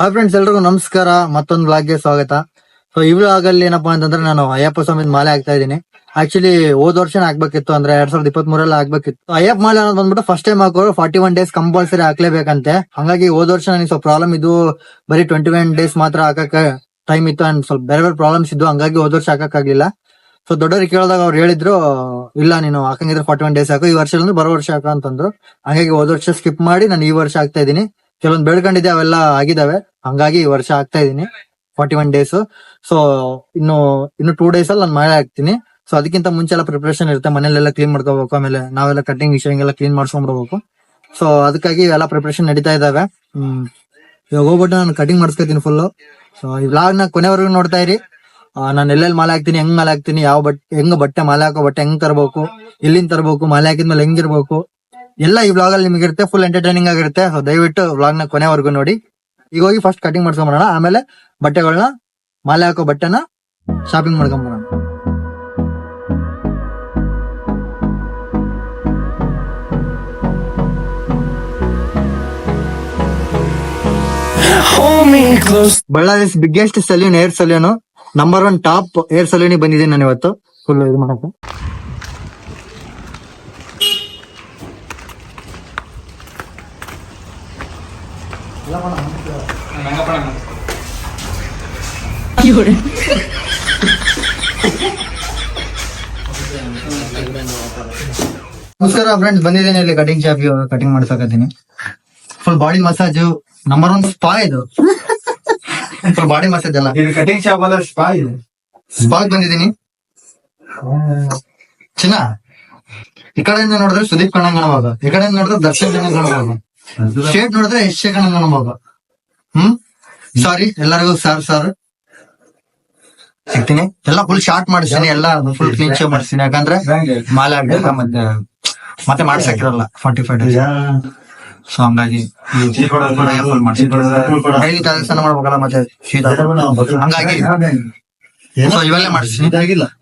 Hi friends ಎಲ್ರಿಗೂ ನಮಸ್ಕಾರ. ಮತ್ತೊಂದು ಬ್ಲಾಗ್ಗೆ ಸ್ವಾಗತ. ಸೊ ಇವ್ಳು ಆಗಲ್ಲಿ ಏನಪ್ಪಾ ಅಂತಂದ್ರೆ ನಾನು ಅಯ್ಯಪ್ಪ ಸ್ವಾಮಿ ಮಾಲೆ ಆಗ್ತಾ ಇದ್ದೀನಿ. ಆಕ್ಚುಲಿ ಹೋದ ವರ್ಷ ಆಗ್ಬೇಕಿತ್ತು ಅಂದ್ರೆ ಎರಡ್ ಸಾವಿರದ ಇಪ್ಪತ್ತ್ ಮೂರಲ್ಲಿ ಆಗ್ಬೇಕಿತ್ತು ಅಯ್ಯಪ್ಪ ಮಾಲೆ ಅನ್ನೋದು ಬಂದ್ಬಿಟ್ಟು ಫಸ್ಟ್ ಟೈಮ್ ಹಾಕೋರು ಫಾರ್ಟಿ ಒನ್ ಡೇಸ್ ಕಂಪಲ್ಸರಿ ಹಾಕ್ಲೇಬೇಕಂತೆ. ಹಂಗಾಗಿ ಹೋದ ವರ್ಷ ನನಗೆ ಸ್ವಲ್ಪ ಪ್ರಾಬ್ಲಮ್ ಇದು ಬರೀ ಟ್ವೆಂಟಿ ಒನ್ ಡೇಸ್ ಮಾತ್ರ ಹಾಕಕ್ಕೆ ಟೈಮ್ ಇತ್ತು ಅಂಡ್ ಸ್ವಲ್ಪ ಬೇರೆ ಬೇರೆ ಪ್ರಾಬ್ಲಮ್ಸ್ ಇದ್ದು, ಹಂಗಾಗಿ ಹೋದ ವರ್ಷ ಹಾಕಕ್ಕಾಗ್ಲಿಲ್ಲ. ಸೊ ದೊಡ್ಡವ್ರಿಗೆ ಕೇಳಿದಾಗ ಅವ್ರು ಹೇಳಿದ್ರು, ಇಲ್ಲ ನೀನು ಹಾಕಂಗಿದ್ರೆ ಫಾರ್ಟಿ ಒನ್ ಡೇಸ್ ಹಾಕು, ಈ ವರ್ಷ ಬರೋ ವರ್ಷ ಹಾಕ ಅಂತಂದ್ರು. ಹಂಗಾಗಿ ಹೋದ ವರ್ಷ ಸ್ಕಿಪ್ ಮಾಡಿ ನಾನು ಈ ವರ್ಷ ಆಗ್ತಾ ಇದ್ದೀನಿ. ಕೆಲವೊಂದು ಬೇಡ್ಕೊಂಡಿದ್ದೆ ಅವೆಲ್ಲ ಆಗಿದಾವೆ. ಹಂಗಾಗಿ ಈ ವರ್ಷ ಆಗ್ತಾ ಇದೀನಿ ಫಾರ್ಟಿ ಒನ್ ಡೇಸ್ ಸೊ ಇನ್ನು ಇನ್ನು ಟೂ ಡೇಸ್ ಅಲ್ಲಿ ನಾನು ಮಳೆ ಹಾಕ್ತೀನಿ. ಸೊ ಅದಕ್ಕಿಂತ ಮುಂಚೆ ಎಲ್ಲ ಪ್ರಿಪರೇಷನ್ ಇರುತ್ತೆ. ಮನೇಲೆಲ್ಲ ಕ್ಲೀನ್ ಮಾಡ್ಕೋಬೇಕು. ಆಮೇಲೆ ನಾವೆಲ್ಲ ಕಟಿಂಗ್ ವಿಷಯ ಎಲ್ಲ ಕ್ಲೀನ್ ಮಾಡ್ಸ್ಕೊಂಡ್ಬಿಡ್ಬೇಕು ಸೊ ಅದಕ್ಕಾಗಿ ಎಲ್ಲ ಪ್ರಿಪರೇಷನ್ ನಡೀತಾ ಇದಾವೆ. ಹ್ಮ್. ಇವಾಗ ಹೋಗ್ಬಿಟ್ಟು ನಾನು ಕಟಿಂಗ್ ಮಾಡಿಸ್ಕೊತೀನಿ ಫುಲ್ ಸೊ ಈ ವ್ಲಾಗ್ನ ಕೊನೆವರೆಗೂ ನೋಡ್ತಾ ಇರಿ. ನಾನು ಎಲ್ಲೆಲ್ಲಿ ಮಾಲೆ ಹಾಕ್ತೀನಿ, ಹೆಂಗ್ ಮಾಲೆ ಹಾಕ್ತೀನಿ, ಯಾವ ಬಟ್ಟೆ ಹೆಂಗ್ ಬಟ್ಟೆ ಮಾಲೆ ಹಾಕೋ ಬಟ್ಟೆ, ಹೆಂಗ್ ತರಬೇಕು, ಎಲ್ಲಿಂದ ತರಬೇಕು, ಮಾಲೆ ಹಾಕಿದ್ಮೇಲೆ ಹೆಂಗಿರ್ಬೇಕು ಎಲ್ಲ ಈ ವ್ಲಾಗ್ ಅಲ್ಲಿ ನಿಮಗೆ ಇರುತ್ತೆ ಫುಲ್ ಎಂಟರ್ಟೈನಿಂಗ್ ಆಗಿರುತ್ತೆ. ಸೊ ದಯವಿಟ್ಟು ವ್ಲಾಗ್ನ ಕೊನೆವರೆಗೂ ನೋಡಿ. ಈಗ ಹೋಗಿ ಫಸ್ಟ್ ಕಟಿಂಗ್ ಮಾಡ್ಕೊಂಬರೋಣ ಆಮೇಲೆ ಬಟ್ಟೆಗಳನ್ನ ಮಾಲೆ ಹಾಕೋ ಬಟ್ಟೆನ shopping ಮಾಡ್ಕೊಂಬರೋಣ. Ballari biggest salon hair salon number one top hair salon ಬಂದಿದ್ದೀನಿ ನಾನು ಇವತ್ತು ಫುಲ್ ಇದು ಮಾಡಕ್ಕೆ. ನಮಸ್ಕಾರ ಫ್ರೆಂಡ್ಸ್ ಬಂದಿದ್ದೀನಿ ಇಲ್ಲಿ cutting shop cutting ಮಾಡ್ಸಕತ್ತೀನಿ. Full body massage number one spa ಇದು. ಫುಲ್ ಬಾಡಿ ಮಸಾಜ್ ಅಲ್ಲ. ಕಟಿಂಗ್ ಶಾಪ್ ಅಲ್ಲ ಸ್ಪಾ ಇದೆ. ಸ್ಪಾಗ್ ಬಂದಿದ್ದೀನಿ. ಚಿನ್ನ. ಈ ಕಡೆಯಿಂದ ನೋಡಿದ್ರೆ ಸುದೀಪ್ ಕಣಂಗಣವಾಗ ಈ ಕಡೆಯಿಂದ ನೋಡಿದ್ರೆ ದರ್ಶನ್ ಕಣ್ಣಂಗ್ ಸ್ಟೇಟ್ ನೋಡಿದ್ರೆ ಯಶ್ ಕಣ್ಣಂಗ್ ಕಾಣಬಹುದು ಹ್ಮ್? ಸಾರಿ ಎಲ್ಲರಿಗೂ ಸಾರ್ ಸಾರ್ ಸಿಗ್ತೀನಿ. ಎಲ್ಲ ಫುಲ್ ಶಾರ್ಟ್ ಮಾಡಿಸ್ತೀನಿ ಎಲ್ಲ ಫುಲ್ ಕ್ಲೀನ್ ಶೇವ್ ಮಾಡಿಸ್ತೀನಿ. ಯಾಕಂದ್ರೆ ಮಾಲೆ ಆಗ್ಬೇಕು ಮತ್ತೆ ಮತ್ತೆ ಮಾಡ್ಸಕ್ಕಿರಲ್ಲ. ಫಾರ್ಟಿ ಫೈವ್ ಡೇಸ್ ಸೊ ಹಂಗಾಗಿ ಡೈಲಿ ತಲೆ ಮಾಡ್ಬೇಕಲ್ಲ ಮತ್ತೆ ಶೀತ ಹಂಗಾಗಿ ಸೊ ಇವೆಲ್ಲ ಮಾಡಿಸ್ತೀನಿ.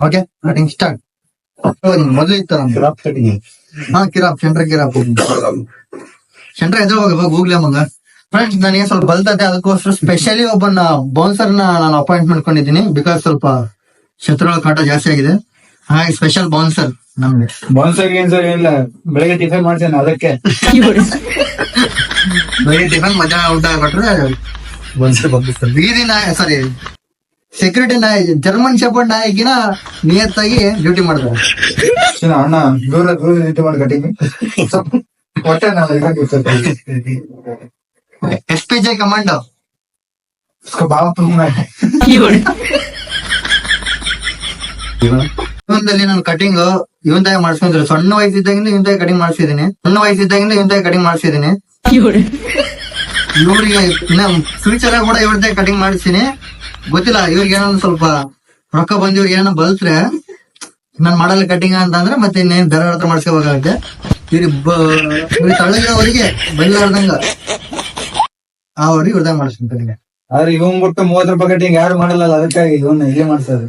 ಓಕೆ ಕಟಿಂಗ್ ಸ್ಟಾರ್ಟ್ ಮೊದಲು ಇತ್ತು ಹಾ ಕಿರಾಪ್ ಸೆಂಟ್ರ್ ಕಿರಾಪ್ ಸೆಂಟ್ರ್ ಎದುರು ಹೋಗಿ ಹೋಗ್ಲೇ ಮಂಗ ಫ್ರೆಂಡ್ಸ್ ನನಗೆ ಸ್ವಲ್ಪ ಬಲ್ತದೆ ಅದಕ್ಕೋಸ್ಕರ ಸ್ಪೆಷಲಿ ಒಬ್ಬನ ಬೌನ್ಸರ್ನ ನಾನು ಅಪಾಯಿಂಟ್ ಮಾಡ್ಕೊಂಡಿದ್ದೀನಿ. ಬಿಕಾಸ್ ಸ್ವಲ್ಪ ಶತ್ರುಗಳ ಕಾಟ ಜಾಸ್ತಿ ಆಗಿದೆ. ಹಾಗೆ ಸ್ಪೆಷಲ್ ಬೌನ್ಸರ್ ನಮ್ಗೆ. ಬೋನ್ಸರ್ ಏನ್ ಸರ್ ಏನಿಲ್ಲ ಬೆಳಗ್ಗೆ ಟಿಫನ್ ಮಾಡ್ತೇನೆ ಅದಕ್ಕೆ. ಬೆಳಿಗ್ಗೆ ಟಿಫನ್ ಮಧ್ಯಾಹ್ನ ಊಟ ಕೊಟ್ರೆ ಬೌನ್ಸರ್ ಬಂದಿರ್ತಾರೆ ಬೀದಿ ನಾಯಿ ಸಾರಿ ಸೆಕ್ಯೂರಿಟಿ ನಾಯಿ ಜರ್ಮನ್ ಶೆಪರ್ಡ್ ನಾಯಿಗಿನ ನಿಯತ್ತಾಗಿ ಡ್ಯೂಟಿ ಮಾಡ್ತಾರೆ. ಅಣ್ಣ ದೂರ ದೂರ ನಿಂತು ಮಾಡಿ ಕಟಿಂಗ್ ಹೊಟ್ಟೆ ಎಸ್ ಪಿ ಜೆ ಕಮಾಂಡೋ ಜೀವನದಲ್ಲಿ ನಾನು ಕಟಿಂಗ್ ಇವಂತಾಗ ಮಾಡಿಸ್ಕೊಂಡಿದ್ರು. ಸಣ್ಣ ವಯಸ್ಸಿದ್ದಾಗಿಂದ ಇವಂತಾಗ ಕಟಿಂಗ್ ಮಾಡಿಸಿದೀನಿ ಸಣ್ಣ ವಯಸ್ಸಿದ್ದಾಗಿಂದ ಇವಂತಾಗ ಕಟಿಂಗ್ ಮಾಡಿಸಿದೀನಿ ಇವ್ರಿಗೆ ಫ್ಯೂಚರ್ ಕೂಡ ಇವ್ರದ್ದೇ ಕಟಿಂಗ್ ಮಾಡಿಸ್ತೀನಿ. ಗೊತ್ತಿಲ್ಲ ಇವ್ರಿಗೆ ಏನೋ ಸ್ವಲ್ಪ ರೊಕ್ಕ ಬಂದಿವ್ರಿಗೆ ಏನೋ ಬಲ್ಸ್ರೆ ನಾನು ಮಾಡಲ್ಲ ಕಟಿಂಗ್ ಅಂತಂದ್ರೆ ಮತ್ತೆ ಇನ್ನೇನ್ ಬೇರೆ ಹತ್ರ ಮಾಡಿಸ್ಕೋಬೇಕಾಗತ್ತೆ. ಇವ್ರಿಗೆ ಇವ್ರಿಗೆ ತಳ್ಳಗಿರೋವರಿಗೆ ಬೈಲಾರ್ದಂಗ. ಅವ್ರಿಗೆ ಇವ್ರದಾಗ ಮಾಡಿಸ್ಕೊಂತೀನಿ ಆದ್ರೆ ಇವನ್ ಬಿಟ್ಟು ಮೂವತ್ ರೂಪಾಯಿ ಕಟ್ಟಿಂಗ್ ಯಾರು ಮಾಡಲ್ಲ ಅದಕ್ಕಾಗಿ ಇವನ್ನ ಇಲ್ಲೇ ಮಾಡ್ತಾರೆ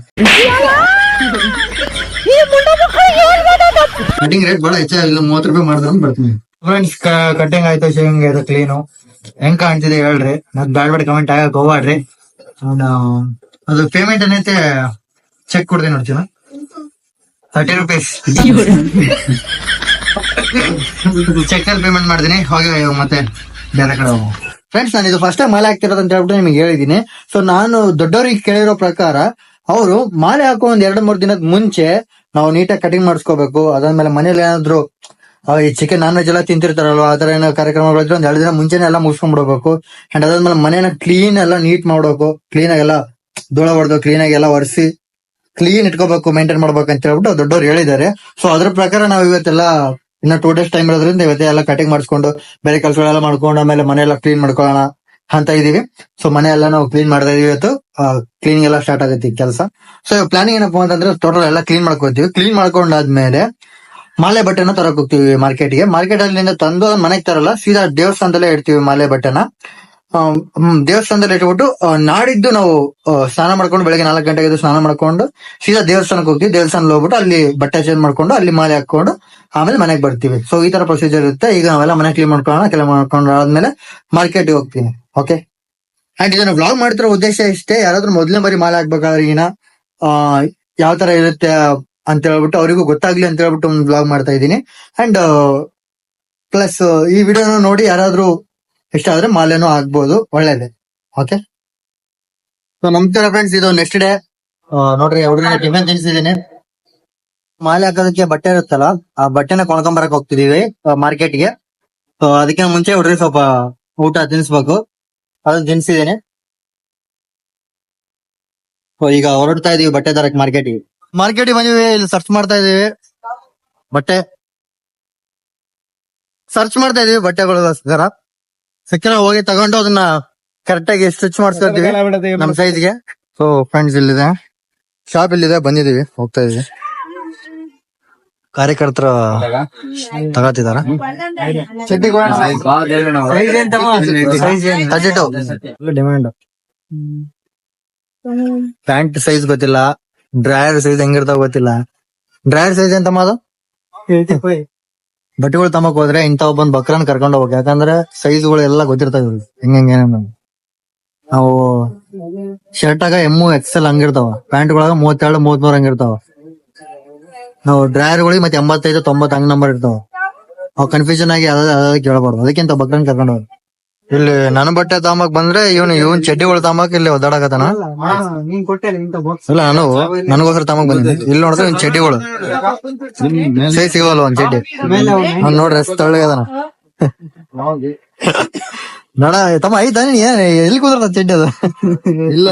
ಕಟಿಂಗ್ ರೇಟ್ ಬಹಳ ಹೆಚ್ಚಾಗಿಲ್ಲ ಮೂವತ್ ರೂಪಾಯಿ ಮಾಡಿದ್ರೆ ಬರ್ತೀನಿ. ಫ್ರೆಂಡ್ಸ್ ಕಟಿಂಗ್ ಆಯ್ತು ಶೇವಿಂಗ್ ಆಯ್ತು ಕ್ಲೀನು ಹೆಂಗ್ ಕಾಣ್ತಿದೆ ಹೇಳ್ರಿ. ಮತ್ ಬ್ಯಾಡ್ ಬ್ಯಾಡ್ ಕಮೆಂಟ್ ಆಗಕ್ ಹೋಗ್ಬಾಡ್ರಿ ಅದು ಪೇಮೆಂಟ್ ಏನೈತೆ ಚೆಕ್ ಕೊಡ್ತೀನಿ ನೋಡ್ತೀನ ತರ್ಟಿ ರುಪೀಸ್ ಚೆಕ್ ಅಲ್ಲಿ ಪೇಮೆಂಟ್ ಮಾಡ್ತೀನಿ. ಹೋಗಿ ಮತ್ತೆ ಬೇರೆ ಕಡೆ ಹೋಗು. ಫ್ರೆಂಡ್ಸ್ ನಾನು ಇದು ಫಸ್ಟ್ ಟೈಮ್ ಮಾಲೆ ಹಾಕ್ತಿರೋದು ಅಂತ ಹೇಳ್ಬಿಟ್ಟು ನಿಮಗೆ ಹೇಳಿದೀನಿ ಸೊ ನಾನು ದೊಡ್ಡವರಿಗೆ ಕೇಳಿರೋ ಪ್ರಕಾರ, ಅವರು ಮಾಲೆ ಹಾಕೋ ಒಂದ್ ಎರಡು, ಮೂರು ದಿನದ ಮುಂಚೆ ನಾವು ನೀಟಾಗಿ ಕಟಿಂಗ್ ಮಾಡಿಸ್ಕೋಬೇಕು. ಅದಾದ್ಮೇಲೆ ಮನೇಲಿ ಏನಾದ್ರು ಈ ಚಿಕನ್ ನಾನ್ ವೆಜ್ ಎಲ್ಲ ತಿಂತಿರ್ತಾರಲ್ವ, ಆ ತರ ಏನೋ ಕಾರ್ಯಕ್ರಮಗಳಿದ್ರೆ ಒಂದ್ ಎರಡು ದಿನ ಮುಂಚೆನೆ ಎಲ್ಲ ಮುಗಿಸ್ಕೊಂಡ್ಬಿಡ್ಬೇಕು. ಅಂಡ್ ಅದಾದ್ಮೇಲೆ ಮನೇನ ಕ್ಲೀನ್ ಎಲ್ಲ ನೀಟ್ ಮಾಡ್ಬೇಕು. ಕ್ಲೀನ್ ಆಗಿ ಎಲ್ಲ ಧೂಳ ಹೊಡೆದು ಕ್ಲೀನ್ ಆಗಿ ಎಲ್ಲ ಒರೆಸಿ ಕ್ಲೀನ್ ಇಟ್ಕೋಬೇಕು ಮೇಂಟೈನ್ ಮಾಡ್ಬೇಕು ಅಂತ ಹೇಳ್ಬಿಟ್ಟು ದೊಡ್ಡವ್ರು ಹೇಳಿದ್ದಾರೆ. ಸೊ ಅದ್ರ ಪ್ರಕಾರ ನಾವು ಇವತ್ತೆಲ್ಲ ಇನ್ನ ಟೂ ಡೇಸ್ ಟೈಮ್ ಇರೋದ್ರಿಂದ ಇವತ್ತೆಲ್ಲ ಕಟಿಂಗ್ ಮಾಡಿಸ್ಕೊಂಡು, ಬೇರೆ ಕೆಲಸಗಳೆಲ್ಲ ಮಾಡ್ಕೊಂಡು, ಆಮೇಲೆ ಮನೆಯೆಲ್ಲ ಕ್ಲೀನ್ ಮಾಡ್ಕೊಳ್ಳೋಣ ಅಂತ ಇದೀವಿ. ಸೊ ಮನೆ ಎಲ್ಲ ನಾವು ಕ್ಲೀನ್ ಮಾಡ್ತಾ ಇದೀವಿ ಇವತ್ತು. ಕ್ಲೀನಿಂಗ್ ಎಲ್ಲ ಸ್ಟಾರ್ಟ್ ಆಗೈತಿ ಕೆಲಸ. ಸೊ ಪ್ಲಾನಿಂಗ್ ಏನಪ್ಪಾ ಅಂತಂದ್ರೆ ಟೋಟಲ್ ಎಲ್ಲ ಕ್ಲೀನ್ ಮಾಡ್ಕೊತೀವಿ. ಕ್ಲೀನ್ ಮಾಡ್ಕೊಂಡಾದ್ಮೇಲೆ ಮಾಲೆ ಬಟ್ಟೆನ ತರಕ್ ಹೋಗ್ತೀವಿ ಮಾರ್ಕೆಟ್ಗೆ ಮಾರ್ಕೆಟ್ ಅಲ್ಲಿಂದ ತಂದು ಮನೆಗೆ ತರಲ್ಲ, ಸೀದಾ ದೇವಸ್ಥಾನದಲ್ಲೇ ಇಡ್ತೀವಿ ಮಾಲೆ ಬಟ್ಟೆನ. ದೇವಸ್ಥಾನದಲ್ಲಿ ಇಟ್ಬಿಟ್ಟು ನಾಡಿದ್ದು ನಾವು ಸ್ನಾನ ಮಾಡ್ಕೊಂಡು ಬೆಳಗ್ಗೆ ನಾಲ್ಕು ಗಂಟೆಗೆ ಸ್ನಾನ ಮಾಡ್ಕೊಂಡು, ಸೀದಾ ದೇವಸ್ಥಾನಕ್ಕೆ ಹೋಗ್ತೀವಿ ದೇವಸ್ಥಾನದಲ್ಲಿ ಹೋಗ್ಬಿಟ್ಟು ಅಲ್ಲಿ ಬಟ್ಟೆ ಚೇಂಜ್ ಮಾಡ್ಕೊಂಡು, ಅಲ್ಲಿ ಮಾಲೆ ಹಾಕೊಂಡು ಆಮೇಲೆ ಮನೆಗೆ ಬರ್ತೀವಿ. ಸೊ ಈ ತರ ಪ್ರೊಸೀಜರ್ ಇರುತ್ತೆ. ಈಗ ನಾವೆಲ್ಲ ಮನೆ ಕ್ಲೀನ್ ಮಾಡ್ಕೊಳ್ಳೋಣ, ಕೆಲವು ಮಾಡ್ಕೊಂಡು ಆದ್ಮೇಲೆ ಮಾರ್ಕೆಟ್ಗೆ ಹೋಗ್ತೀನಿ. ಓಕೆ ಅಂಡ್ ಇದನ್ನ ಬ್ಲಾಗ್ ಮಾಡ್ತಿರೋ ಉದ್ದೇಶ ಇಷ್ಟೇ. ಯಾರಾದ್ರೂ ಮೊದಲನೇ ಬಾರಿ ಮಾಲೆ ಹಾಕ್ಬೇಕಾದ್ರೆ ಈಗಿನ, ಆ, ಯಾವ ತರ ಇರುತ್ತೆ ಅಂತ ಹೇಳ್ಬಿಟ್ಟು ಅವರಿಗೂ ಗೊತ್ತಾಗ್ಲಿ ಅಂತ ಹೇಳ್ಬಿಟ್ಟು ಒಂದು ಬ್ಲಾಗ್ ಮಾಡ್ತಾ ಇದ್ದೀನಿ. ಅಂಡ್ ಪ್ಲಸ್ ಈ ವಿಡಿಯೋನ ನೋಡಿ ಯಾರಾದ್ರೂ ಇಷ್ಟ ಆದ್ರೆ ಮಾಲೆನೂ ಆಗ್ಬೋದು ಒಳ್ಳೇದೇ. ಓಕೆ ಸೊ ನಮಸ್ಕಾರ ಫ್ರೆಂಡ್ಸ್ ಇದು ನೆಕ್ಸ್ಟ್ ಡೇ ನೋಡ್ರಿ ಹುಡುಗನ ಟಿಫನ್ ತಿನ್ಸಿದೀನಿ. ಮಾಲೆ ಹಾಕೋದಕ್ಕೆ ಬಟ್ಟೆ ಇರುತ್ತಲ್ಲ ಆ ಬಟ್ಟೆನ ಕೊಂಡ್ಕೊಂಬರಕ್ ಹೋಗ್ತಿದೀವಿ ಮಾರ್ಕೆಟ್ಗೆ. ಸೊ ಅದಕ್ಕೆ ಮುಂಚೆ ಹುಡ್ರಿ ಸ್ವಲ್ಪ ಊಟ ತಿನ್ಸ್ಬೇಕು. ಅದನ್ನ ತಿನ್ಸಿದೀನಿ. ಸೊ ಈಗ ಹೊರಡ್ತಾ ಇದೀವಿ ಬಟ್ಟೆ ತರಕ್ ಮಾರ್ಕೆಟಿಗೆ. ಮಾರ್ಕೆಟ್ ಬಂದಿವಿ ಇಲ್ಲಿ ಸರ್ಚ್ ಮಾಡ್ತಾ ಇದೀವಿ. ಬಟ್ಟೆ. ಸರ್ಚ್ ಮಾಡ್ತಾ ಇದೀವಿ ಬಟ್ಟೆಗಳಿಗೋಸ್ಕರ ಸಿಕ್ಕಿರ ಹೋಗಿ ತಗೊಂಡು ಅದನ್ನ ಕರೆಕ್ಟ್ ಆಗಿ ಸ್ಟಿಚ್ ನಮ್ಮ ನಮ್ ಸೈಜ್ಗೆ ಸೊ ಫ್ರೆಂಡ್ಸ್ ಇಲ್ಲಿದೆ. ಶಾಪ್ ಇಲ್ಲಿದೆ ಬಂದಿದೀವಿ ಹೋಗ್ತಾ ಇದೀವಿ ಕಾರ್ಯಕರ್ತರ ತಗೋತಿದಾರ ಡಿಮ್ಯಾಂಡ್ ಪ್ಯಾಂಟ್ ಸೈಜ್ ಗೊತ್ತಿಲ್ಲ. ಡ್ರಯರ್ ಸೈಜ್ ಹೆಂಗಿರ್ತಾವ ಗೊತ್ತಿಲ್ಲ. ಡ್ರಯರ್ ಸೈಜ್ ಎಂತಮ್ಮ ಮಾದು ಬಟ್ಟೆಗಳು ತಮಕ್ ಹೋದ್ರೆ ಇಂಥವ್ ಬಂದ್ ಬಕ್ರನ್ ಕರ್ಕೊಂಡ್ ಹೋಗ್ಬೇಕು. ಯಾಕಂದ್ರೆ ಸೈಜ್ಗಳು ಎಲ್ಲ ಗೊತ್ತಿರ್ತಾವ. ಹೆಂಗ್ ನಾವು ಶರ್ಟ್ ಆಗ ಎಮ್ಮು ಎಕ್ಸೆಲ್ ಹಂಗಿರ್ತಾವ. ಪ್ಯಾಂಟ್ ಗಳಾಗ ಮೂವತ್ ಮೂರ್ ಹಂಗಿರ್ತಾವ. ನಾವು ಡ್ರೈಯರ್ ಗಳಿಗೆ ಮತ್ತೆ ಎಂಬತ್ತೈದು ತೊಂಬತ್ ಹಂಗ್ ನಂಬರ್ ಇರ್ತಾವ. ಅವ್ ಕನ್ಫ್ಯೂಷನ್ ಆಗಿ ಅದ ಕೇಳಬಾರ್ದು. ಅದಕ್ಕಿಂತ ಬಕ್ರನ್ ಕರ್ಕೊಂಡ್ ಹೋಗ್ಬೇಕು. ಇಲ್ಲಿ ನನ್ನ ಬಟ್ಟೆ ತಾಮಕ್ ಬಂದ್ರೆ ಇವನು ಇವನ್ ಚಡ್ಡಿಗಳು ತಾಮಕ್ ಇಲ್ಲಿ ಒದ್ದಾಡಕತ್ತಾನ. ನೀನ್ ಕೊಟ್ಟೆ ಇಲ್ಲ ನಾನು ನನಗೋಸ್ಕರ ತಾಮಕ್ ಬಂದಿದ್ದೆ ಇಲ್ಲಿ ನೋಡಿದ್ರೆ ಇವ್ನ್ ಚಡ್ಡಿಗಳು. ಸೈ ಸಿಗವಲ್ಲ ಒಂದ್ ಚಡ್ಡಿ? ಅವ್ನ್ ನೋಡ್ರಿ ಎಷ್ಟು ತಳ್ಳಗದಾನ ನೋಡ ತಮ್ಮ ಐತಾ ನೀನ್ ಏನ್ ಎಲ್ಲಿ ಕುದ್ರ ಚಡ್ಡಿ ಅದು? ಇಲ್ಲ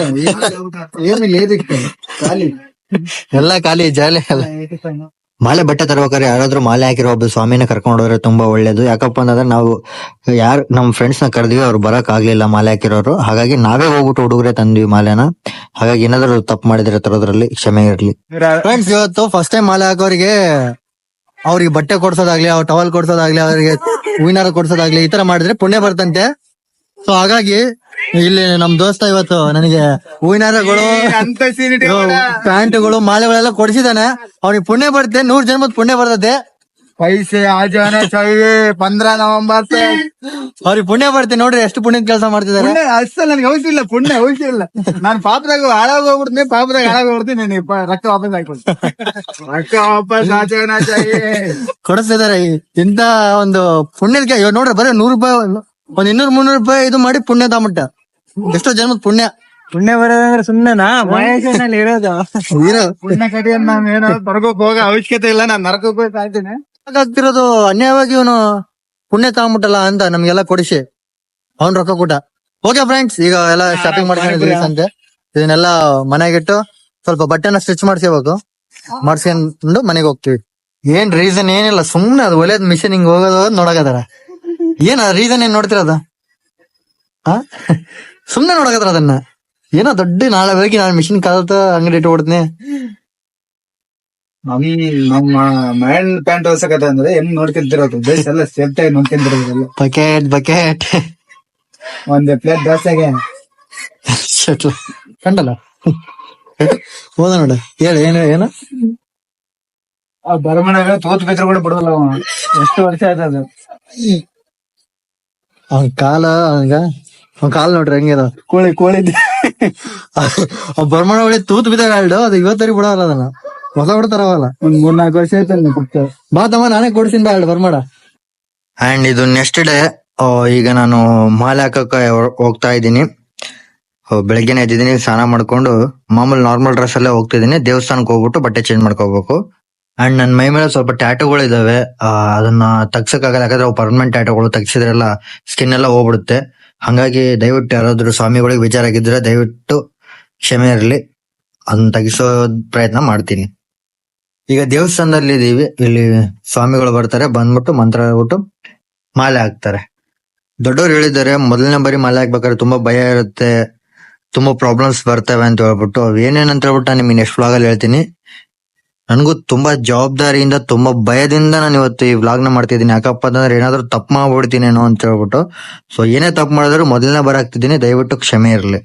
ಏನಿಲ್ಲ ಇದಕ್ಕೆ ಖಾಲಿ. ಎಲ್ಲ ಖಾಲಿ ಜಾಲಿ ಎಲ್ಲ. ಮಾಲೆ, ಬಟ್ಟೆ ತರ್ಬೇಕಾದ್ರೆ ಯಾರಾದ್ರೂ ಮಾಲೆ ಹಾಕಿರೋ ಒಬ್ಬ ಸ್ವಾಮಿನ ಕರ್ಕೊಂಡು ಹೋದ್ರೆ ತುಂಬಾ ಒಳ್ಳೇದು. ಯಾಕಪ್ಪ ಅಂದ್ರೆ ನಾವು ಯಾರು, ನಮ್ ಫ್ರೆಂಡ್ಸ್ನ ಕರೆದಿವಿ, ಅವ್ರು ಬರಕ್ ಆಗ್ಲಿಲ್ಲ ಮಾಲೆ ಹಾಕಿರೋರು. ಹಾಗಾಗಿ ನಾವೇ ಹೋಗ್ಬಿಟ್ಟು ಹುಡುಗರೆ ತಂದ್ವಿ ಮಾಲೆನ. ಹಾಗಾಗಿ ಏನಾದ್ರು ತಪ್ಪು ಮಾಡಿದ್ರೆ ತರೋದ್ರಲ್ಲಿ ಕ್ಷಮೆ ಇರಲಿ. ಫ್ರೆಂಡ್ಸ್ ಇವತ್ತು ಫಸ್ಟ್ ಟೈಮ್ ಮಾಲೆ ಹಾಕೋರಿಗೆ ಅವ್ರಿಗೆ ಬಟ್ಟೆ ಕೊಡ್ಸೋದಾಗ್ಲಿ, ಅವ್ರ ಟವಲ್ ಕೊಡ್ಸೋದಾಗ್ಲಿ, ಅವ್ರಿಗೆ ಹೂವಿನಾರ ಕೊಡ್ಸೋದಾಗ್ಲಿ ಈ ತರ ಮಾಡಿದ್ರೆ ಪುಣ್ಯ ಬರ್ತಂತೆ. ಸೊ ಹಾಗಾಗಿ ಇಲ್ಲಿ ನಮ್ ದೋಸ್ತ ಇವತ್ತು ನನಗೆ ಹೂವಿನಾರಗಳು ಪ್ಯಾಂಟ್ಗಳು ಮಾಲೆಗಳೆಲ್ಲ ಕೊಡಿಸಿದಾನೆ ಅವ್ನಿಗೆ ಪುಣ್ಯ ಬರುತ್ತೆ ನೂರ್ ಜನ್ಮದ ಪುಣ್ಯ ಬರ್ತದೆ. ಪೈಸೆ ಪಂದ್ರ ನವಂಬರ್ ಅವ್ರಿಗೆ ಪುಣ್ಯ ಬರ್ತೆ ನೋಡ್ರಿ ಎಷ್ಟು ಪುಣ್ಯದ ಕೆಲಸ ಮಾಡ್ತಿದ್ದಾರೆ. ಅಷ್ಟೇ ನನ್ಗೆ ಔಷಧಿ ಇಲ್ಲ ಪುಣ್ಯ ಔಷಧಿ ಇಲ್ಲ. ನಾನ್ ಪಾಪದಾಗ ಹಾಳಾಗೋಗ್ಬಿಡ್ತೀನಿ ಪಾಪದಾಗ ಹಾಳಾಗೋಗ್ಬಿಡ್ತೀನಿ ನನಗೆ ರಕ್ತ ವಾಪಸ್ ಹಾಕೊಳ್ತೀನಿ ರೊಕ್ಕ ವಾಪಸ್ ಆಚರಣೆ ಕೊಡಿಸ್ತಿದ್ದಾರೆ. ಇಂತ ಒಂದು ಪುಣ್ಯದ ನೋಡ್ರಿ ಬರೀ ನೂರ್ ರೂಪಾಯಿ ಒಂದ್ ಇನ್ನೂರ್ ಮುನ್ನೂರ್ ರೂಪಾಯಿ ಇದು ಮಾಡಿ ಪುಣ್ಯ ತಾಮಟ್ಟ ಎಷ್ಟೋ ಜನ್ಮದ ಪುಣ್ಯ. ಪುಣ್ಯ ಬರೋದಂದ್ರೆ ಸುಮ್ಮನೆನಾ ಮಹೇಶನಲ್ಲಿ ಇರೋದು. ವೀರ ಪುಣ್ಯ ಕಟಿ ನಾನು ಏನೋ ನರಕಕ್ಕೆ ಹೋಗೋ ಅವಶ್ಯಕತೆ ಇಲ್ಲ ನಾನು ನರಕಕ್ಕೆ ಹೋಗಿ ಸಾಯ್ತೀನಿ ಆಗ್ತಿರೋದು ಅನ್ಯಾಯವಾಗಿ ಇವನು ಪುಣ್ಯ ತಗೊಂಬಿಟ್ಟಲ್ಲ ಅಂತ ನಮ್ಗೆಲ್ಲ ಕೊಡಿಸಿ. ಅವನ್ ರೊಕ್ಕ ಕೊಟ್ಟ. ಓಕೆ ಫ್ರೆಂಡ್ಸ್ ಈಗ ಎಲ್ಲ ಶಾಪಿಂಗ್ ಮಾಡ್ಕೊಂಡಿದ್ವಿ ಅಂತೆ ಇದನ್ನೆಲ್ಲ ಮನೆಗಿಟ್ಟು ಸ್ವಲ್ಪ ಬಟ್ಟೆನ ಸ್ಟಿಚ್ ಮಾಡ್ಸ್ಕೋಬೇಕು. ಮಾಡ್ಸ್ಕೊಂಡು ಮನೆಗೆ ಹೋಗ್ತಿವಿ. ಏನ್ ರೀಸನ್ ಏನಿಲ್ಲ ಸುಮ್ನೆ ಅದು ಒಳ್ಳೇದ್ ಮಿಷನ್ ಹಿಂಗ್ ಹೋಗೋದು ನೋಡಕತ್ತಾರ ಏನ ರೀಸನ್ ಏನ್ ನೋಡ್ತೀರ ಆ? ಸುಮ್ನೆ ನೋಡಕತ್ರ ಅದನ್ನ. ಏನೋ ದೊಡ್ಡ ನಾಳೆ ಬೆಳಗ್ಗೆ ನಾನು ಮಿಷಿನ್ ಕಾಲತ ಅಂಗಡಿ ಇಟ್ಟು ನಮ್ ನಮ್ಮ ಮೈಂಡ್ ಪ್ಯಾಂಟ್ ಹೊಸಕತ ಅಂದ್ರೆ ಹೆಂಗ್ ನೋಡ್ಕೊಂತಿರೋದು? ಬೇಸ್ ಎಲ್ಲ ಸೇಫ್ಟಿ ಆಗಿ ನೋಡ್ಕೊಂತಿರೋದು ಬಕೆಟ್ ಬಕೆಟ್ ಒಂದ್ ಪ್ಲೇಟ್ ದೋಸೆಗೆ. ಶಟ್ಲ ಕಂಡಲ್ಲ? ಹೋದ ನೋಡ. ಹೇಳಿ ಏನು ಏನು? ಆ ಬರಮನಾಗ ತೋತ್ ಬಿದ್ರು ಕೂಡ ಬಿಡೋಲ್ಲ ಅವ ಎಷ್ಟು ವರ್ಷ ಆಯ್ತು ಅದು ಅವ್ನ ಕಾಲ ಅವನ್ಗ ಅವ್ನ ಕಾಲ್ ನೋಡ್ರಿ ಹಂಗೇನ ಕೋಳಿ ಕೋಳಿ ಅವ್ ಬರ್ಮಣ ಒಳ್ಳೆ ತೂತ್ ಬಿದ್ದಾಗ ಆಲ್ಡು ಅದು ಇವತ್ತರಿ ಬಿಡಲ್ಲ ಅದನ್ನ. ಹೊಸ ಬಿಡ್ತಾರವಲ್ಲ ಒಂದ್ ಮೂರ್ನಾಲ್ಕು ವರ್ಷ ಆಯ್ತು ಬಾ ತಮ್ಮ ನಾನೇ ಕೊಡ್ತೀನಿ ಬಾ ಆಲ್ಡು ಅಂಡ್ ಇದು ನೆಕ್ಸ್ಟ್ ಡೇ ಈಗ ನಾನು ಮಾಲೆ ಹಾಕಕ್ಕೆ ಹೋಗ್ತಾ ಇದ್ದೀನಿ. ಬೆಳಗ್ಗೆನೆ ಎದ್ದಿದ್ದೀನಿ ಸ್ನಾನ ಮಾಡ್ಕೊಂಡು ಮಾಮೂಲಿ ನಾರ್ಮಲ್ ಡ್ರೆಸ್ ಅಲ್ಲೇ ಹೋಗ್ತಿದ್ದೀನಿ ದೇವಸ್ಥಾನಕ್ಕೆ ಹೋಗ್ಬಿಟ್ಟು ಬಟ್ಟೆ ಚೇಂಜ್ ಮಾಡ್ಕೋಬೇಕು. ಅಂಡ್ ನನ್ನ ಮೈ ಮೇಲೆ ಸ್ವಲ್ಪ ಟ್ಯಾಟೋಗಳು ಇದಾವೆ. ಅದನ್ನ ತಗ್ಸಕ್ಕಾಗಲ್ಲ. ಯಾಕಂದ್ರೆ ಪರ್ಮನೆಂಟ್ ಟ್ಯಾಟೂಗಳು ತಗ್ಸಿದ್ರೆಲ್ಲ ಸ್ಕಿನ್ ಎಲ್ಲ ಹೋಗ್ಬಿಡುತ್ತೆ. ಹಂಗಾಗಿ ದಯವಿಟ್ಟು ಯಾರಾದ್ರೂ ಸ್ವಾಮಿಗಳಿಗೆ ವಿಚಾರ ಆಗಿದ್ರೆ ದಯವಿಟ್ಟು ಕ್ಷಮೆ ಇರಲಿ. ಅದನ್ನ ತೆಗಿಸೋ ಪ್ರಯತ್ನ ಮಾಡ್ತೀನಿ. ಈಗ ದೇವಸ್ಥಾನದಲ್ಲಿ ಇದೀವಿ. ಇಲ್ಲಿ ಸ್ವಾಮಿಗಳು ಬರ್ತಾರೆ. ಬಂದ್ಬಿಟ್ಟು ಮಂತ್ರ ಹೇಳ್ಬಿಟ್ಟು ಮಾಲೆ ಹಾಕ್ತಾರೆ. ದೊಡ್ಡವ್ರು ಹೇಳಿದ್ದಾರೆ, ಮೊದಲನೇ ಬಾರಿ ಮಾಲೆ ಹಾಕ್ಬೇಕಾದ್ರೆ ತುಂಬಾ ಭಯ ಇರುತ್ತೆ. ತುಂಬಾ ಪ್ರಾಬ್ಲಮ್ಸ್ ಬರ್ತವೆ ಅಂತ ಹೇಳ್ಬಿಟ್ಟು. ಏನೇನಂತ ಹೇಳ್ಬಿಟ್ಟು ನಿಮಗೆ ನೆಕ್ಸ್ಟ್ ವ್ಲಾಗ್ ಅಲ್ಲಿ ಹೇಳ್ತೀನಿ. ನನಗೂ ತುಂಬಾ ಜವಾಬ್ದಾರಿಯಿಂದ, ತುಂಬಾ ಭಯದಿಂದ ನಾನು ಇವತ್ತು ಈ ವ್ಲಾಗ್ನ ಮಾಡ್ತಿದ್ದೀನಿ. ಯಾಕಪ್ಪ ಅಂತಂದ್ರೆ ಏನಾದರೂ ತಪ್ಪು ಮಾಡ್ಬಿಡ್ತೀನೇನೋ ಅಂತ ಹೇಳ್ಬಿಟ್ಟು. ಸೊ ಏನೇ ತಪ್ಪು ಮಾಡಿದ್ರು ಮೊದಲನೇ ಬರಾಗ್ತಿದ್ದೀನಿ ಹಾಕ್ತಿದ್ದೀನಿ. ದಯವಿಟ್ಟು ಕ್ಷಮೆ ಇರಲಿ.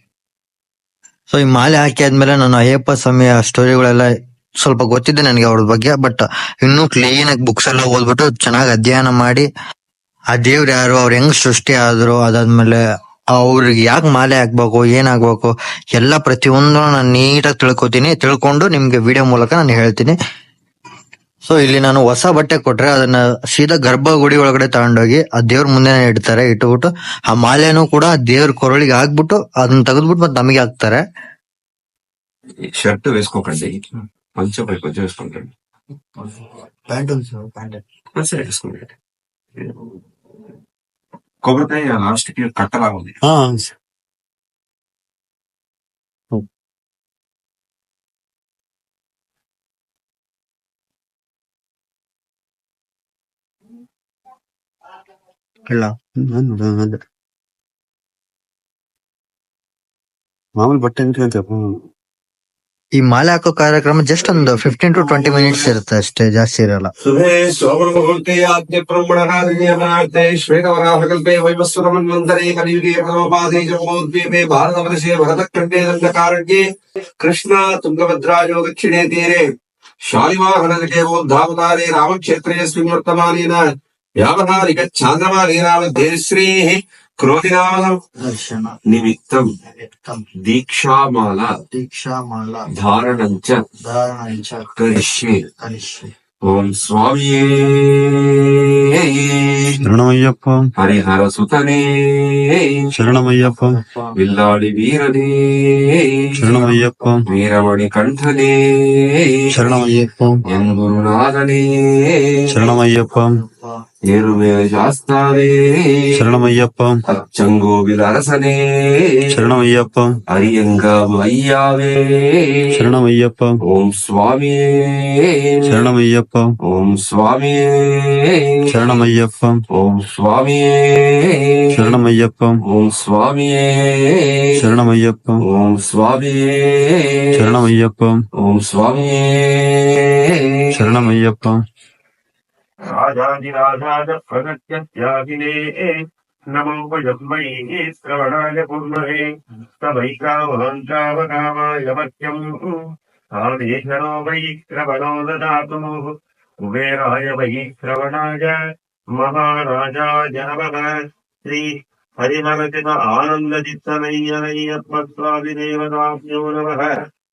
ಸೊ ಈ ಮಾಲೆ ಹಾಕಿ ಆದ್ಮೇಲೆ ನಾನು ಅಯ್ಯಪ್ಪ ಸ್ವಾಮಿಯ ಸ್ಟೋರಿಗಳೆಲ್ಲ ಸ್ವಲ್ಪ ಗೊತ್ತಿದ್ದೆ ನನಗೆ ಅವ್ರ ಬಗ್ಗೆ ಬಟ್ ಇನ್ನೂ ಕ್ಲೀನ್ ಆಗಿ ಬುಕ್ಸ್ ಎಲ್ಲ ಓದ್ಬಿಟ್ಟು ಚೆನ್ನಾಗಿ ಅಧ್ಯಯನ ಮಾಡಿ, ಆ ದೇವ್ರು ಯಾರು, ಅವ್ರು ಹೆಂಗ್ ಸೃಷ್ಟಿ ಆದ್ರು, ಅದಾದ್ಮೇಲೆ ಅವ್ರಿಗೆ ಯಾಕೆ ಮಾಲೆ ಹಾಕ್ಬೇಕು ಏನಾಗ್ಬೇಕು ಎಲ್ಲ ಪ್ರತಿಯೊಂದು ನಾನು ನೀಟಾಗಿ ತಿಳ್ಕೊತೀನಿ ತಿಳ್ಕೊಂಡು ನಿಮ್ಗೆ ವಿಡಿಯೋ ಮೂಲಕ ನಾನು ಹೇಳ್ತೀನಿ ಸೊ ಇಲ್ಲಿ ನಾನು ಹೊಸ ಬಟ್ಟೆ ಕೊಟ್ರೆ ಅದನ್ನ ಸೀದಾ ಗರ್ಭಗುಡಿ ಒಳಗಡೆ ತಗೊಂಡೋಗಿ ಆ ದೇವ್ರ ಮುಂದೆ ಇಡ್ತಾರೆ ಇಟ್ಬಿಟ್ಟು ಆ ಮಾಲೆನೂ ಕೂಡ ದೇವ್ರ ಕೊರಳಿಗೆ ಹಾಕ್ಬಿಟ್ಟು ಅದನ್ನ ತೆಗೆದ್ಬಿಟ್ಟು ಮತ್ತೆ ನಮಗೆ ಹಾಕ್ತಾರೆ షర్ట్ వేసుకోకండి పంచ పై కొంచెం వేసుకోకండి సరే వేసుకోండి కొబ్బరికాయ లాస్ట్కి కట్టలా ఉంది మామూలు బట్ట ఎందుకంటే ಈ ಮಾಲೆ ಹಾಕೋ ಕಾರ್ಯಕ್ರಮ ಜಸ್ಟ್ ಒಂದು ಫಿಫ್ಟೀನ್ ಟು ಟ್ವೆಂಟಿ ಮಿನಿಟ್ಸ್ ಇರುತ್ತೆ ಅಷ್ಟೇ, ಜಾಸ್ತಿ ಇರಲ್ಲ. ಶುಭೆ ಸೋಮನಮೂರ್ತಿ ಆಜ್ಞೆ ಬ್ರಹ್ಮಣರಾಜನ್ಯಮನಾರ್ಥೆ ಶ್ವೇತವರಾಹಕಲ್ಪೆ ವೈವಸ್ವರಮನ್ವಂತರೆ ಕೃಷ್ಣ ತುಂಗಭದ್ರಾಜೋ ದಕ್ಷಿಣೆ ತೀರೆ ಶಾಲಿವಾಹನಕ್ಕೆ ಧಾವತಾರೆ ರಾಮಕ್ಷೇತ್ರೇ ಸ್ವಿಮರ್ತಮಾನೇನ ವ್ಯಾವಹಾರಿಕ ಚಾಂದ್ರಮಾನೇನ ಶ್ರೀ క్రోధిదానం నిమిత్తం దీక్షామాల దీక్షామాల. ధారణంచ ధారణంచ కరిష్యే. ఓం స్వామియే. శరణమయ్యప్ప. హరిహర సుతనే. శరణమయ్యప్ప. విల్లాడి వీరనే. శరణమయ్యప్ప. వీరమణి కంఠనే. శరణమయ్యప్ప. ఎన్ గురునాథనే. శరణమయ్యప్ప. ஏறுமே சாஸ்தாவே. சரணம் ஐயப்பம் அச்சங்கோவில் அரசனே சரணம் ஐயப்பம் அரியங்காவு ஐயாவே. சரணம் ஐயப்பம் ஓம் சுவாமியே. சரணம் ஐயப்பம் ஓம் சுவாமியே. சரணம் ஓம் சுவாமியே. சரணம் ஓம் சுவாமியே. சரணம் ஓம் சுவாமியே. சரணம் ஓம் சுவாமியே. சரணம் प्रगत्यत्यागिने नमो वयम्मै श्रवणाय पुर्महे तवैकामहङ्कामकामाय मह्यम्। आदेशनो वै श्रवणो ददातु कुबेराय वै श्रवणाय महाराजाय नमः श्री हरिमरचित आनन्दचित्तनय्यनय्यत्मस्वादिदेवताभ्यो नमः।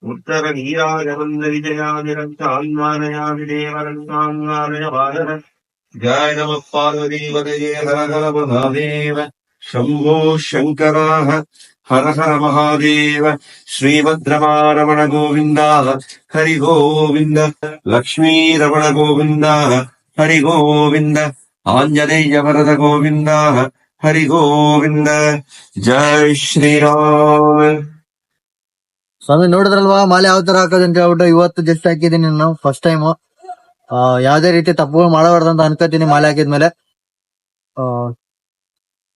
உத்தர நீராகவந்த விஜயாதிரக்த ஆன்மானயா விதேவரங்காங்கானய வாகர ஜாய நம பார்வதீவதையே ஹரஹரமநாதேவ சம்போ சங்கராக ஹர ஹர மகாதேவ ஸ்ரீமத்ரமாரமண கோவிந்தா ஹரி கோவிந்த லக்ஷ்மீ ரமண கோவிந்தா ஹரி கோவிந்த ஆஞ்சநேய வரத ஹரி கோவிந்த ஜெய் ஸ்ரீராம் ಸ್ವಾಮಿ ನೋಡಿದ್ರಲ್ವಾ? ಮಾಲೆ ಯಾವ ತರ ಹಾಕೋದು ಅಂತ ಹೇಳ್ಬಿಟ್ಟು ಇವತ್ತು ಜಸ್ಟ್ ಹಾಕಿದೀನಿ ನಾನು ಫಸ್ಟ್ ಟೈಮ್ ಯಾವ್ದೇ ರೀತಿ ತಪ್ಪು ಮಾಡಬಾರ್ದು ಅಂತ ಅನ್ಕೋತೀನಿ ಮಾಲೆ ಹಾಕಿದ್ಮೇಲೆ. ಆ,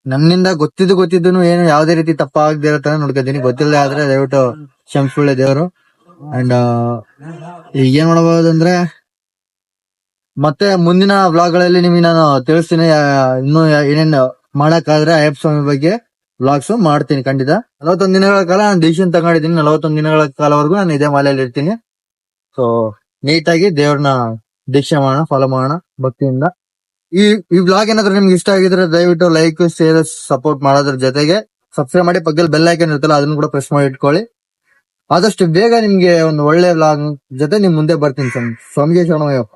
ನನ್ನಿಂದ ಗೊತ್ತಿದ್ದು ಗೊತ್ತಿದ್ದು ಏನು ಯಾವ್ದೇ ರೀತಿ ತಪ್ಪು ಇರೋ ತರ ನೋಡ್ಕೋತೀನಿ. ಗೊತ್ತಿಲ್ಲದೆ ಆದ್ರೆ ದಯವಿಟ್ಟು ಕ್ಷಮಿಸ್ಕೊಳ್ಳಿ ದೇವರು. ಅಂಡ್ ಈಗ ಏನ್ ಮಾಡಬಹುದು ಅಂದ್ರೆ ಮತ್ತೆ ಮುಂದಿನ ವ್ಲಾಗ್ಗಳಲ್ಲಿ ನಿಮಗೆ ನಾನು ತಿಳಿಸ್ತೀನಿ ಇನ್ನು ಏನೇನು ಏನೇನ್ ಮಾಡಕ್ಕಾದ್ರೆ ಅಯ್ಯಪ್ಪ ಸ್ವಾಮಿ ಬಗ್ಗೆ. ವ್ಲಾಗ್ಸ್ ಮಾಡ್ತೀನಿ, ಖಂಡಿತ. ನಲವತ್ತೊಂದು ದಿನಗಳ ಕಾಲ ನಾನು ಡಿಸಿಷನ್ ತಗೊಂಡಿದ್ದೀನಿ. ನಲವತ್ತೊಂದು ದಿನಗಳ ಕಾಲವರೆಗೂ ನಾನು ಇದೇ ಮಾಲೆಯಲ್ಲಿ ಇರ್ತೀನಿ. ಸೊ ನೀಟಾಗಿ ದೇವ್ರನ್ನ ದೀಕ್ಷೆ ಮಾಡೋಣ ಫಾಲೋ ಮಾಡೋಣ, ಭಕ್ತಿಯಿಂದ. ಈ ಈ ಬ್ಲಾಗ್ ಏನಾದ್ರು ನಿಮ್ಗೆ ಇಷ್ಟ ಆಗಿದ್ರೆ ದಯವಿಟ್ಟು ಲೈಕ್ ಶೇರ್ ಸಪೋರ್ಟ್ ಮಾಡೋದ್ರ ಜೊತೆಗೆ ಸಬ್ಸ್ಕ್ರೈಬ್ ಮಾಡಿ ಪಕ್ಕದಲ್ಲಿ ಬೆಲ್ ಐಕನ್ ಇರುತ್ತಲ್ಲ, ಅದನ್ನು ಕೂಡ ಪ್ರೆಸ್ ಮಾಡಿ ಇಟ್ಕೊಳ್ಳಿ. ಆದಷ್ಟು ಬೇಗ ನಿಮ್ಗೆ ಒಂದು ಒಳ್ಳೆ ವ್ಲಾಗ್ ಜೊತೆ ನಿಮ್ ಮುಂದೆ ಬರ್ತೀನಿ ಸ್ವಾಮಿ. ಸ್ವಾಮಿಗೆ ಶರಣಮಯ್ಯಪ್ಪ.